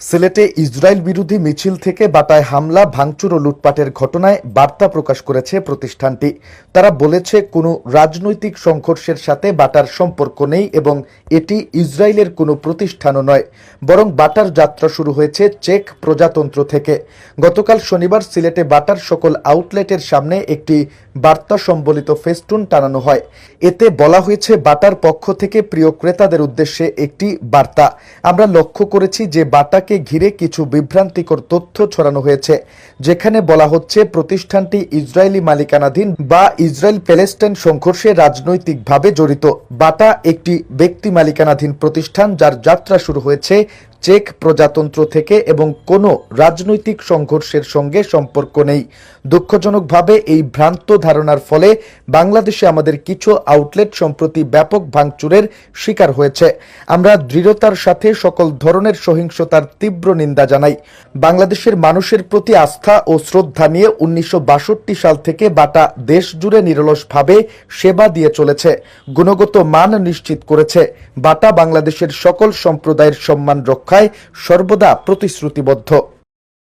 সিলেটে ইসরায়েল বিরোধী মিছিল থেকে বাটায় হামলা, ভাঙচুর ও লুটপাটের ঘটনায় বার্তা প্রকাশ করেছে প্রতিষ্ঠানটি। তারা বলেছে, কোনো রাজনৈতিক সংঘর্ষের সাথে বাটার সম্পর্ক নেই এবং এটি ইসরায়েলের কোনো প্রতিষ্ঠানও নয়, বরং বাটার যাত্রা শুরু হয়েছে চেক প্রজাতন্ত্র থেকে। গতকাল শনিবার সিলেটে বাটার সকল আউটলেটের সামনে একটি বার্তা সম্বলিত ফেস্টুন টানানো হয়। এতে বলা হয়েছে, বাটার পক্ষ থেকে প্রিয় ক্রেতাদের উদ্দেশ্যে একটি বার্তা। আমরা লক্ষ্য করেছি যে বাটাকে ঘিরে কিছু বিভ্রান্তিকর তথ্য ছড়ানো হয়েছে, যেখানে বলা হচ্ছে প্রতিষ্ঠানটি ইসরায়েলি মালিকানাধীন বা ইসরায়েল প্যালেস্টাইন সংঘর্ষে রাজনৈতিকভাবে জড়িত। বাটা একটি ব্যক্তি মালিকানাধীন প্রতিষ্ঠান যার যাত্রা শুরু হয়েছে চেক প্রজাতন্ত্র থেকে এবং কোনো রাজনৈতিক সংঘর্ষের সঙ্গে সম্পর্ক নেই। দুঃখজনকভাবে এই ভ্রান্ত ধারণার ফলে বাংলাদেশে আমাদের কিছু আউটলেট সম্প্রতি ব্যাপক ভাঙচুরের শিকার হয়েছে। আমরা দৃঢ়তার সাথে সকল ধরনের সহিংসতার তীব্র নিন্দা জানাই। বাংলাদেশের মানুষের প্রতি আস্থা ও শ্রদ্ধা নিয়ে উনিশশো বাষট্টি সাল থেকে বাটা দেশ জুড়ে নিরলসভাবে সেবা দিয়ে চলেছে। গুণগত মান নিশ্চিত করেছে। বাটা বাংলাদেশের সকল সম্প্রদায়ের সম্মান রক্ষায় সর্বদা প্রতিশ্রুতিবদ্ধ।